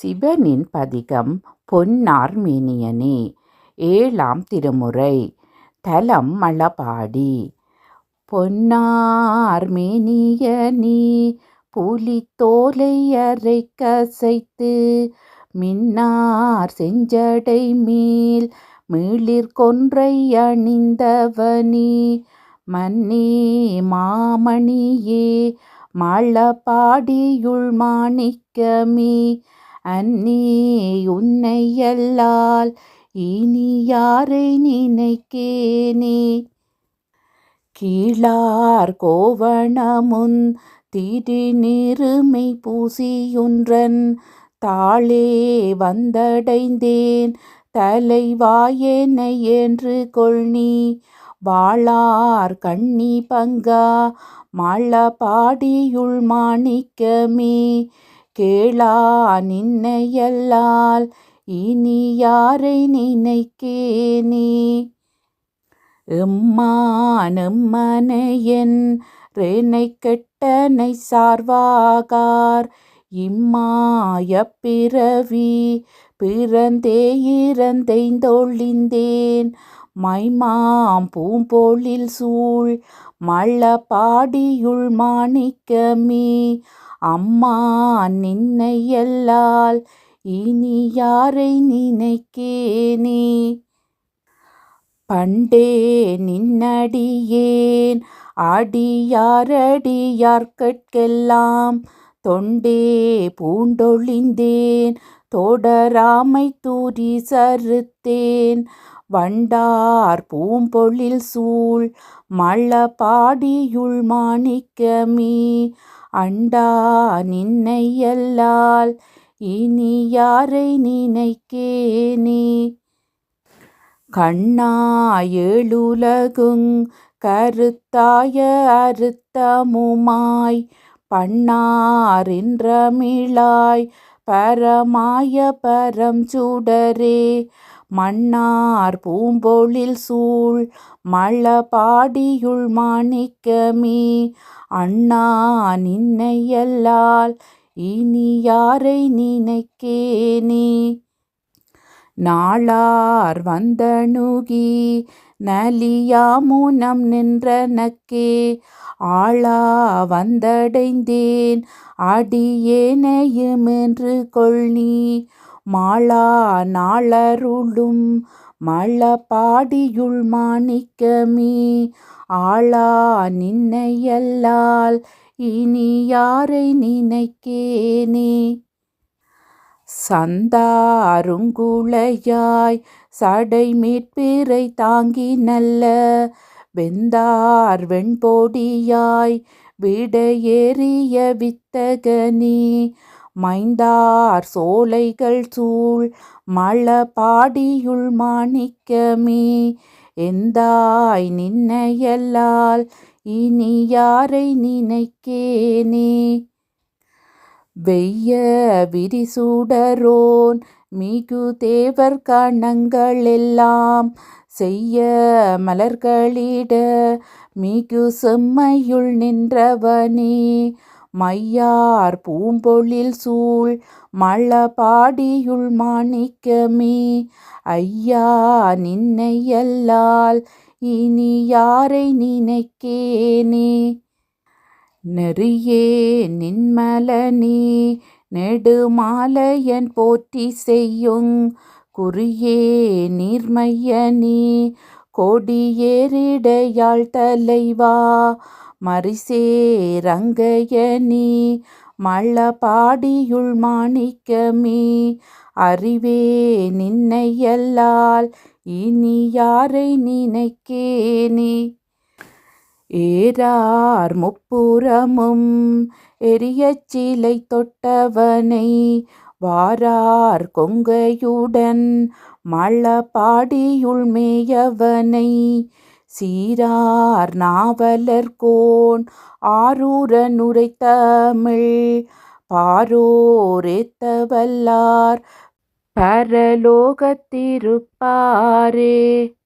சிவனின் பதிகம் பொன்னார்மேனியனே ஏழாம் திருமுறை. தலம் மலபாடி. பொன்னார்மேனியனே புலித்தோலை அரை கசைத்து மின்னார் செஞ்சடை மேல் மீளிர் கொன்றை அணிந்தவனே. மன்னே மாமணியே மழபாடியுள் மாணிக்கமே அன்னே உன்னை உன்னையல்லால் இனி யாரை நினைக்கேனே? கீழார் கோவணமுன் திடி திரிநிறுமை பூசியுன்றன் தாளே வந்தடைந்தேன் தலைவாயனை என்று கொள்னி வாழார் கண்ணி பங்கா மழ பாடியுள் மாணிக்கமே கேளா நின்னையல்லால் இனி யாரை நினைக்கேனே? எம்மானெம்மனையன் ரெனை கெட்டனை சார்வாகார். இம்மாய பிறவி பிறந்தே இறந்தைந்தொழிந்தேன் மைமாம் பூம்பொழில் சூழ் மள்ள பாடியுள் மாணிக்கமே. அம்மா நின்னையல்லால் இனி யாரை நினைக்கேனே? பண்டே நின்னடியேன் அடியாரடியார்கட்கெல்லாம் தொண்டே பூண்டொழிந்தேன் தொடராமை தூரி சறுத்தேன் வண்டார் பூம்பொழில் சூழ் மழபாடியுள் மாணிக்கமே அண்டா நின்னையல்லால் இனி யாரை நினைக்கேனே? கண்ணா கண்ணாயேழுலகுங் கருத்தாய அறுத்தமுமாய் பண்ணாரின்றமிழாய் பரமாய பரம் சுடரே. மன்னார் பூம்பொழில் சூழ் மழபாடியுள் மாணிக்கமே. அண்ணா நின்னையல்லால் இனி யாரை நினைக்கேனே? நாளார் வந்தணுகி நலியாமுனம் நின்றனக்கே. ஆளா வந்தடைந்தேன் அடியேனையுமென்று கொள்னி மாளா நாளருளும் மழபாடியுள் மாணிக்கமே. ஆளா நின்னையல்லால் இனி யாரை நினைக்கேனே? சந்தாருங்குளையாய் சடை மீட்பிறை தாங்கி நல்ல வெந்தார் வெண்பொடியாய் விடையேறிய வித்தகனே மைந்தார் சோலைகள் சூழ் மழபாடியுள் மாணிக்கமே எந்தாய் நின்னையல்லால் இனி யாரை நினைக்கேனே? வெய்ய விரிசூடரோன் மிகு தேவர் கணங்களெல்லாம் செய்ய மலர்களிட மிகு செம்மையுள் நின்றவனே மையார் பூம்பொழில் சூழ் மழபாடியுள் மாணிக்கமே ஐயா நின்னையல்லால் இனி யாரை நினைக்கேனே? நெறியே நின்மலனே நெடுமாலையன் போற்றி செய்யுங் குறியே நீர்மையனே கொடியேறிடையாள் தலைவா மரிசேரங்கையனே மழபாடியுள் மாணிக்கமே அறிவே நின்னையல்லால் இனி யாரை நினைக்கேனே? ஏறார் முப்புறமும் எரியச் சிலை தொட்டவனை வாரார் கொங்கையுடன் மழபாடியுள் மேயவனை. சீரார் நாவலர்கோன் ஆரூரன் உரைத்தமிழ் பாரோரேத்தவல்லார் பரலோகத்திருப்பாரே.